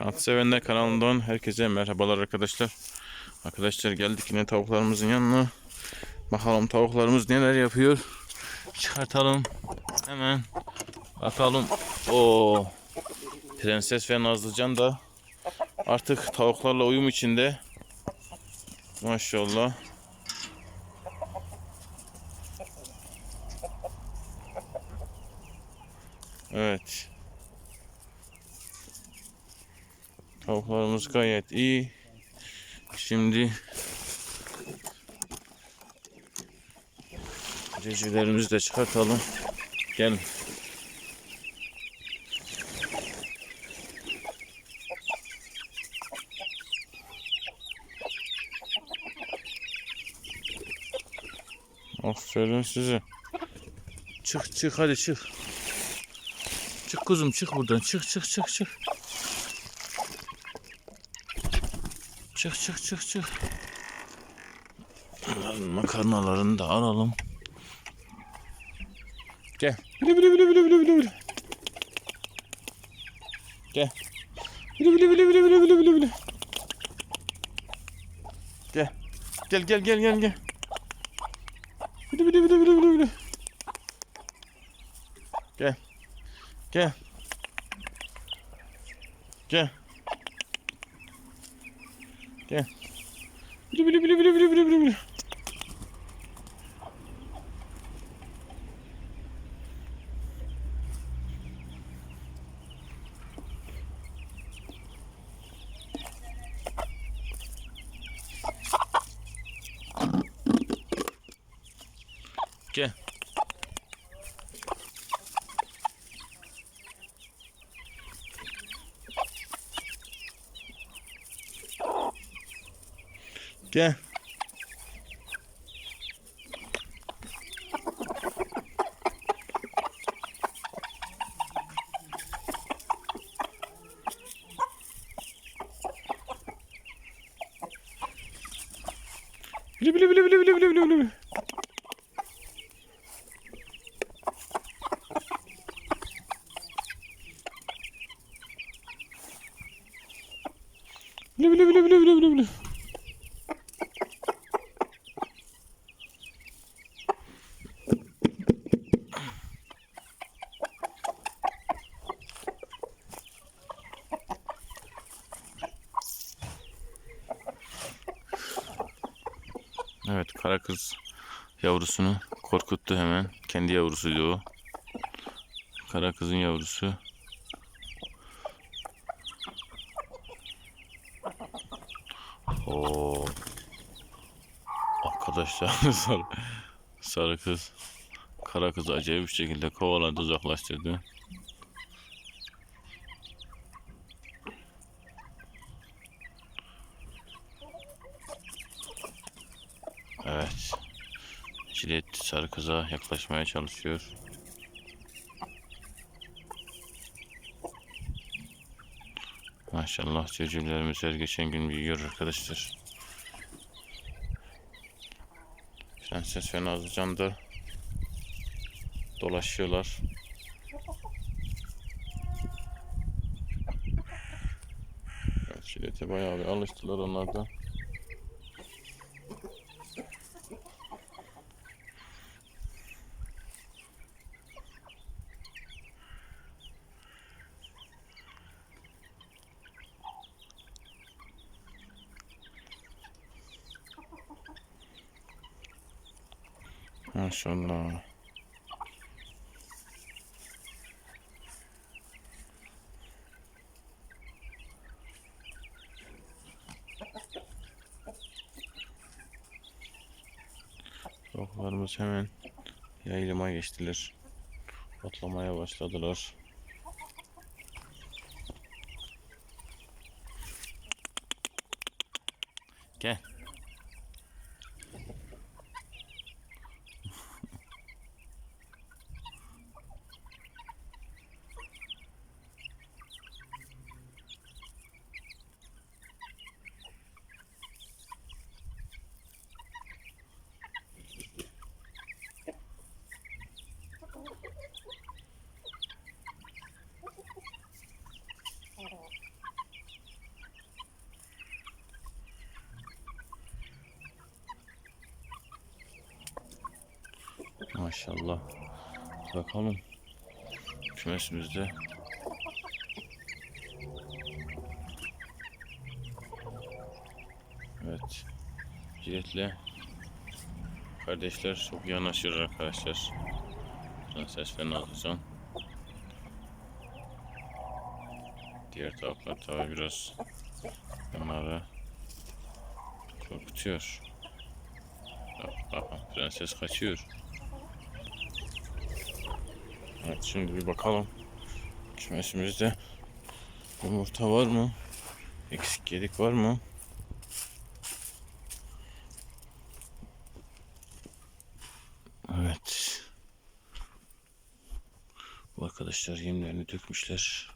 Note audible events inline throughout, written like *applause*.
At Sevenler kanalından herkese merhabalar arkadaşlar. Arkadaşlar geldik yine tavuklarımızın yanına. Bakalım tavuklarımız neler yapıyor. Çıkartalım. Hemen bakalım. O Prenses ve Nazlıcan da artık tavuklarla uyum içinde. Maşallah. Evet. Tavuklarımız gayet iyi. Şimdi civcivlerimizi de çıkartalım. Gel. Aferin size. Çık çık hadi çık. Çık kuzum çık buradan. Çık çık çık çık. Çık çık çık çık. Bunların makarnalarını da alalım. Gel. Bile bile bile bile bile bile bile. Gel. Bile bile bile bile bile bile bile bile. Gel. Gel gel gel gel gel. Bile bile bile bile bile bile. Gel. Gel. Gel. Gel. Bile bile bile bile bile bile bile bile. Gel. Gel. Bile bile bile bile bile bile bile kız yavrusunu korkuttu hemen. Kendi yavrusuydu o. Kara kızın yavrusu. Oo. Arkadaşlar *laughs* sarı, sarı kız kara kızı acayip bir şekilde kovaladı uzaklaştırdı. Evet. Cilet sarı kıza yaklaşmaya çalışıyor. Maşallah civcivlerimiz her geçen gün büyüyor arkadaşlar. Prenses ve Nazlıcan da dolaşıyorlar. Evet, Cilet'e bayağı bir alıştılar onlar da. Maşallah. Tavuklarımız hemen yayılıma geçtiler. Otlamaya başladılar. Maşallah. Bakalım. Kümesimizde. Evet. Ciletle kardeşler çok yanaşır arkadaşlar. Ses fena atacağım. Diğer tavuklar tabi biraz onları korkutuyor. Bak, bak, prenses kaçıyor. Evet şimdi bir bakalım. Kümesimizde yumurta var mı? Eksik yedik var mı? Evet. Bu arkadaşlar yemlerini dökmüşler.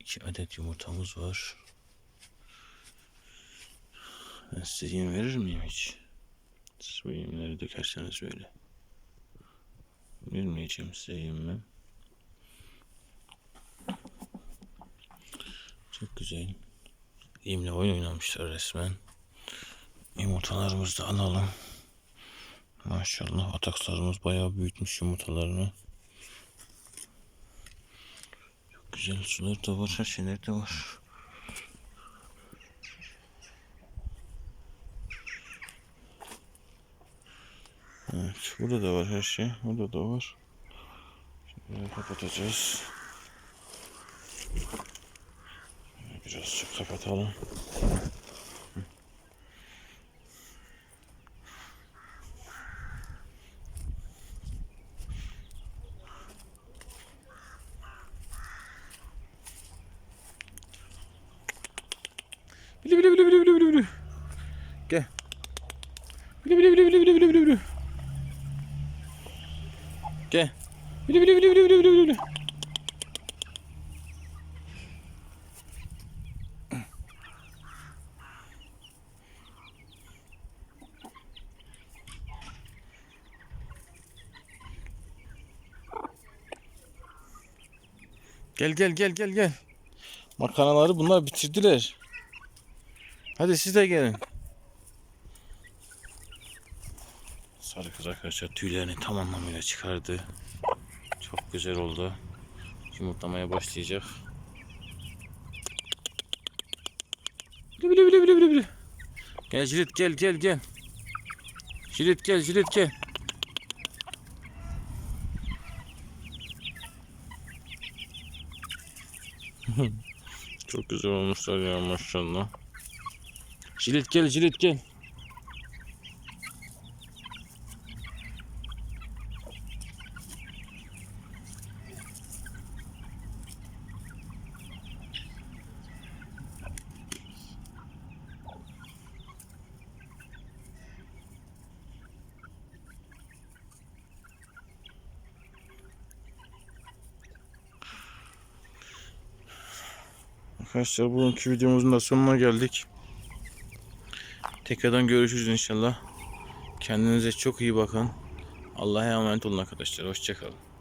İki adet yumurtamız var. Ben size yem verir miyim hiç? Siz bu yemleri dökerseniz öyle. Vermeyeceğim size yem ben. Çok güzel. Yemle oyun oynamışlar resmen. Yumurtalarımızı da alalım. Maşallah ataklarımız bayağı büyütmüş yumurtalarını. Çok güzel sular da var, her şeyler de var. Evet, burada da var her şey. Burada da var. Şimdi kapatacağız. Birazcık kapatalım. Bili bili bili bili bili bili. Gel. Bili bili bili bili bili bili bili. Gel. Bili bili bili bili bili bili bili. Gel gel gel gel gel. Makarnaları bunlar bitirdiler. Hadi siz de gelin. Sarı kız arkadaşlar tüylerini tam anlamıyla çıkardı. Çok güzel oldu. Yumurtlamaya başlayacak. Bili bili bili bili bili. Gel Jilet gel gel gel. Jilet gel Jilet gel. *laughs* Çok güzel olmuşlar ya maşallah. Jilet gel jilet gel. Arkadaşlar bugünkü videomuzun da sonuna geldik. Tekrardan görüşürüz inşallah. Kendinize çok iyi bakın. Allah'a emanet olun arkadaşlar. Hoşçakalın.